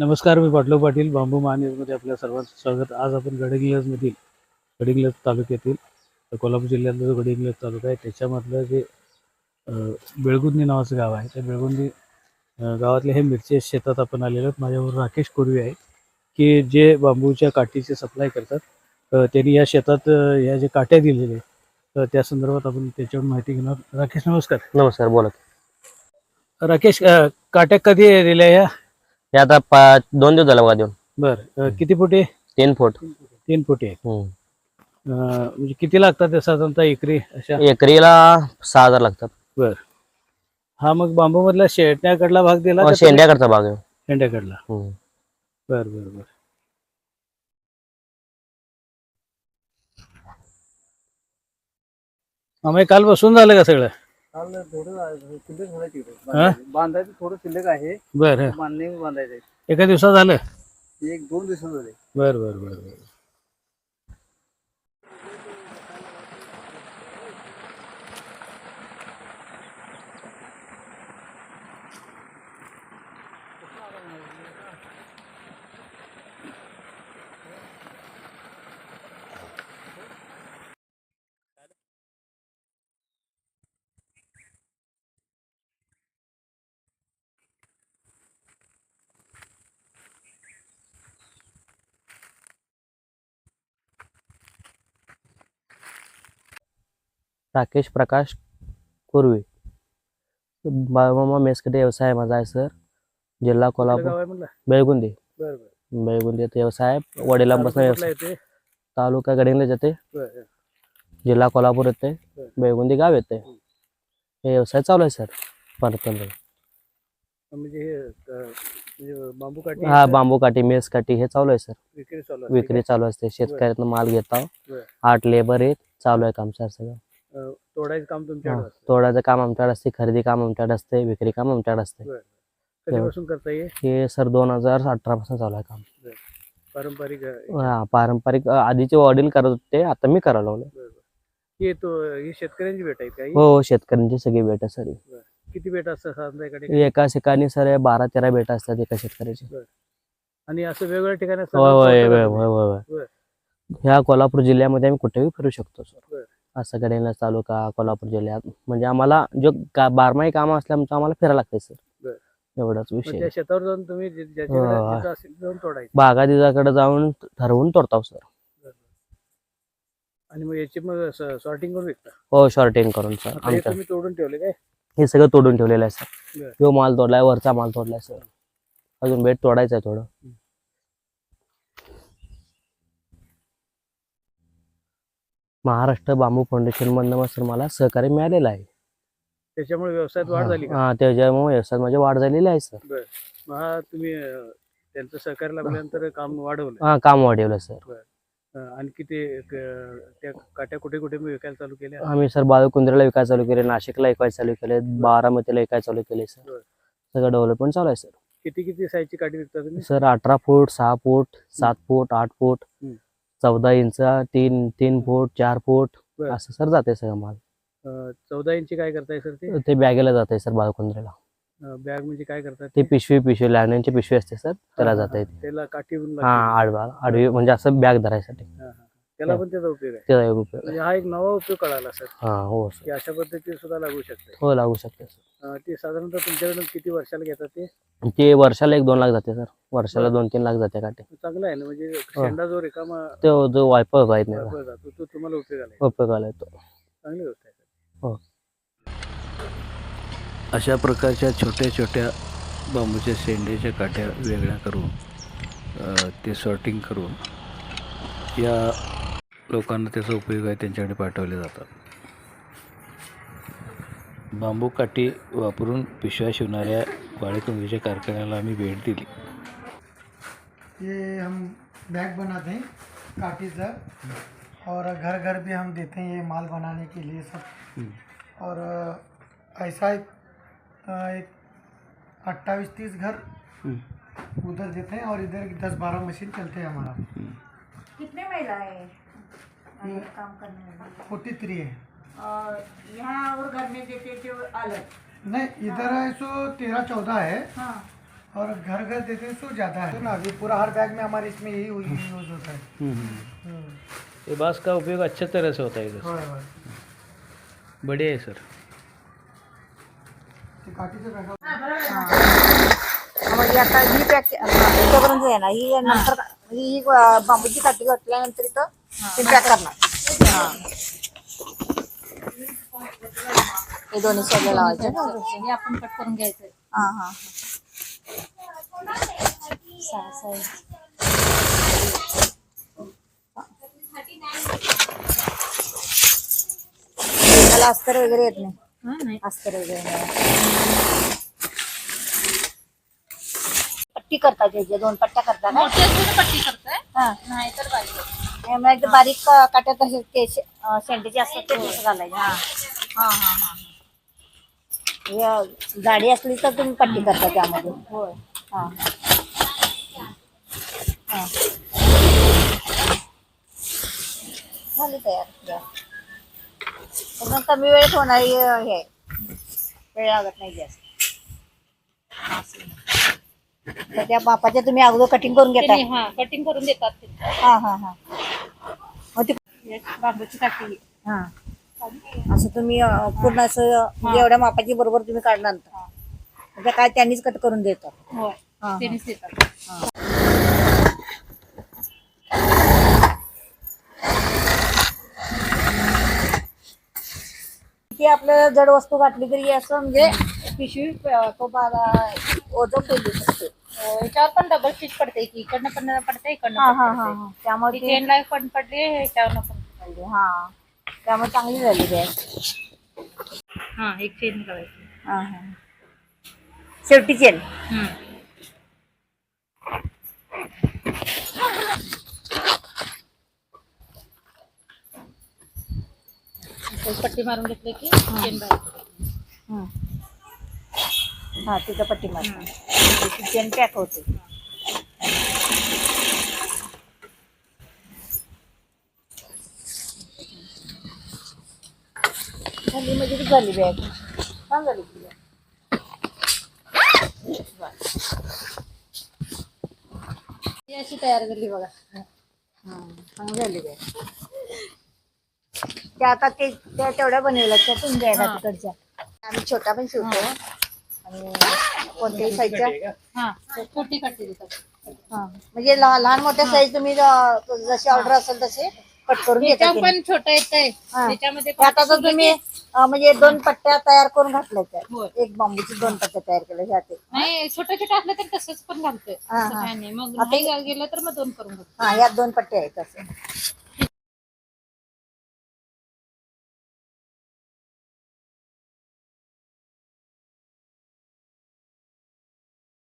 नमस्कार मी पाटलो पाटील बांबू महान्यूजमध्ये आपल्या सर्वांचं स्वागत. आज आपण गडहिंग्लजमधील गडहिंग्लज तालुक्यातील कोल्हापूर जिल्ह्यातला जो गडहिंग्लज तालुका आहे त्याच्यामधलं जे बेळगुंदी नावाचं गाव आहे. त्या बेळगुंदी अं, गावातले हे मिरची शेतात आपण आलेलो आहोत. माझ्याबरोबर राकेश कोरवी आहे की जे बांबूच्या काठीचे सप्लाय करतात त्यांनी या शेतात या जे काट्या दिलेल्या आहेत तर त्या संदर्भात आपण त्याच्यावर माहिती घेणार राकेश नमस्कार. नमस्कार बोला. राकेश काट्या कधी दिल्या या? हे आता पा- दोन दिवस झाला बघा देऊन. बरं. अं, किती फुटे तीन फूट. तीन फुटे आहे. हम्म. अं, म्हणजे किती लागतात ते साधारणतः एकरी अशा? एकरीला सहा हजार लागतात. बर. हा मग बांबू मधला शेंड्याकडला भाग दिला का शेंड्याकडचा भाग आहे. शेंड्याकडला हम्म. बर बर बर. आम्ही काल बसून झालं का सगळं? काल थोडं शिल्लक झालं तिकडे? बांधायचं थोडं शिल्लक आहे. बर. बांधणे बांधायचं. एका दिवसात झालं? एक दोन दिवसात झाले. बर बर बर बर. राकेश प्रकाश कुर्वे. बाळमामा मेसकडे व्यवसाय माझा आहे सर. जिल्हा कोल्हापूर. बेळगुंदी. बेळगुंदी येथे व्यवसाय आहे. वडिलांपासून व्यवसाय. तालुका गडिंगला येते. बर जिल्हा कोल्हापूर येते. बेळगुंदी गाव येते. हे व्यवसाय चालू आहे सर. परतंत्र म्हणजे हे म्हणजे बांबू काठी हा बांबू काठी मेस काठी हे चालू आहे सर. विक्री चालू असते शेतकऱ्यातनं माल घेता. आठ लेबर आहेत चालू आहे काम सर सगळं. तोडायचं काम तुमच्याकडे हा. असतं. तोडाचं काम आमच्याकडे असते खरेदी काम आमच्याकडे असते विक्री काम आमच्याकडे असते. कधीपासून करता येईल हे सर दोन हजार अठरा पासून चालू आहे काम. पारंपरिक अं, हा, पारंपरिक अ, आधीचे वडील करत होते आता मी करायला लागलो. ही तो ही शेतकऱ्यांची भेट आहे काही हो? शेतकऱ्यांची सगळी बेट आहे सर ही. किती भेट असतात साधारणतः एका ठिकाणी सर बारा तेरा बेट असतात एका शेतकऱ्याची. आणि असं वेगवेगळ्या ठिकाणी होय होय होय होय होय बरं. होय. ह्या कोल्हापूर जिल्ह्यामध्ये आम्ही कुठेही फिरू शकतो सर. बरं. असं गडेला तालुका कोल्हापूर जिल्ह्यात? म्हणजे आम्हाला जो का बारमाही काम असल्यामुळे आम्हाला फिरायला लागते सर. एवढाच विषय. शेतावर जाऊन तुम्ही जे- हा. जाऊन तोडायचं. बागायतीकडे जाऊन ठरवून तोडताव सर. आणि मग याची मग सॉर्टिंग करून विकता? हो शॉर्टिंग करून सर. हे आमच्या तोडून ठेवले काय? हे सगळं तोडून ठेवलेलं आहे सर. तो माल तोडलाय वरचा माल तोडलाय सर. अजून बेट तोडायचं आहे थोडं. महाराष्ट्र बांबू फाउंडेशन मधनं सर मला सहकार्य मिळालेलं आहे. त्याच्यामुळे व्यवसायात वाढ झाली का? हा त्याच्यामुळे व्यवसायात माझी वाढ झालेली आहे सर. मग हा तुम्ही अं, त्यांचं सहकार्य लाभल्यानंतर काम वाढवलं हा काम वाढवलं सर. अं, आणि किती क- त्या काट्या कुठे कुठे मी विकायला चालू केल्या? आम्ही सर बाळकुंद्रेला विकाय चालू केले नाशिकला विकाय चालू केले बारामतीला विकाय चालू केले सर. बरं. सगळं डेव्हलपमेंट चालू आहे सर. किती किती साईजची काठी विकता तुम्ही? सर अठरा फूट सहा फूट सात फूट आठ फूट. हम्म. चौदा इंच तीन तीन फूट चार फूट बरं. असं सर जाते सगळं माल. अं, चौदा इंची काय करताय सर ते? ते बॅगेला जाते सर बाळकुंद्रेला बॅग म्हणजे काय करतात ते पिशवी पिशवी लॅनची पिशवी असते सर त्याला हा, जाता हा, येते त्याला काठी हा आडवा आडवी म्हणजे असं बॅग धरायसाठी. त्याला पण त्याचा उपयोग आहे. त्याचा एक उपयोग आहे. म्हणजे हा एक नवा उपयोग कळाला सर. हा हो की सर अशा पद्धतीने सुद्धा लागू शकते. हो लागू शकते सर. अं, ते साधारणतः तुमच्याकडून किती वर्षाला घेतात ते? ते वर्षाला एक दोन लाख जाते सर. वर्षाला दोन तीन लाख जाते काटे. चांगलं आहे ना म्हणजे शेंडा जो रिकामा तो जो वायपर आहेत नाही वापरला जातो तो तुम्हाला उपयोगाला आहे उपयोगाला येतो चांगली गोष्ट आहे हो. अशा प्रकारच्या छोट्या छोट्या बांबूच्या शेंड्याच्या काट्या वेगळ्या करून अ, ते सॉर्टिंग करून या लोकांना त्याचा उपयोग आहे त्यांच्याकडे पाठवले जातात. बांबू काठी वापरून पिशव्या शिवणाऱ्या बाळेकुंडीच्या कारखान्याला आम्ही भेट दिली. ये हम बैग बनाते हैं से और घर घर भी हम देते हैं ये माल बनाने के लिए सब। और ऐसा एक एक अट्ठाईस तीस घर उधर देते हैं और इधर दस बारह मशीन चलते हैं हमारा। कितने महिला है? काम करने वाली फोर्टी थ्री है। और यहाँ और घर में देते थे अलग। नहीं इधर है। सो तेरह चौदह है। हाँ। और घर घर देते सो ज़्यादा है। ना अभी पूरा हर बैग में हमारे इसमें यही यूज़ होता है। हम्म, हम्म. हम्म, ये बाँस का उपयोग अच्छे तरह से होता है इधर। बढ़िया है सर। ते आता ही पॅक आहे ना ही नंतर ही बांबूची काठी घातल्यानंतर इथं ते पॅक करणार. हा. हे दोन्ही साईडला लावायचे ना? हे आपण कट करून घ्यायचं हा हा. सहा साईज त्याला अस्तर वगैरे येत नाही. अस्तर वगैरे. पट्टी करता त्याचे दोन पट्ट्या करता का मोठी असून पट्टी करताय. हा. नाही तर बारीक. बारीक अं, काट्या तसे ते शे- अं, शेंडीचे असतात ते घालायचे. हा. हा हा हा. हे, जाडी असली तर तुम्ही पट्टी करता त्यामध्ये. होय. हा. हा. झाली तयार. एकदम कमी वेळेत होणारी अं, हे. आहे. वेळ लागत नाही जास्त. तर त्या बापाच्या तुम्ही अगोदर कटिंग करून घेता. त्यांनी हा कटिंग करून देतात ते. हा हा हा. मग ती एक बांबूची काठी. हा. असं तुम्ही अं, पूर्ण असं म्हणजे एवढ्या मापाची बरोबर तुम्ही काढल्यानंतर म्हणजे काय त्यांनीच कट करून देतात. होय. हा. त्यांनीच देतात. ती आपल्याला जड वस्तू घातली तरी असं म्हणजे पिशवी अं, तो बारा ओझं पेलू शकते हो, याच्यावर पण डबल स्टिच पडते की इकडनं पण पडते इकडनं हा पण हा हा पडते. त्यामुळे ती ती पण पडली ह्याच्यावरनं पण पडली. हा त्यामुळे चांगली झाली बॅग हा एक चेन करायची हा हा शेवटी चेन हम्म. पट्टी मारून घेतली की चेन बाहेर पडते. हम्म. हा तिथं पट्टी मारते चेन पॅक होते. झाली म्हणजे ती झाली बॅग छान झाली ती bag. ही अशी तयार झाली बघा. चांगली झाली बॅग त्या आता ते त्या तेवढ्या बनवल्या त्या तुम्ही द्यायला हा. तिकडच्या. आम्ही छोटा पण शिवतो. आणि कोणत्याही साईजच्या हा छोटी हा. म्हणजे लहान लहान मोठ्या साईज तुम्ही जशी ऑर्डर असेल तसे कट करून पण छोट येतंय. हा. त्याच्यामध्ये ते आता तर तुम्ही अं, म्हणजे दोन पट्ट्या तयार करून घातल्या त्या. एक बांबूची दोन पट्ट्या तयार केल्या जाते नाही छोटं छोटं असलं तर तसंच पण घालतोय. हा, असं हा. नाही. मग आता नाही गेलं तर मग दोन करून घालतो हा यात दोन पट्ट्या आहेत असं.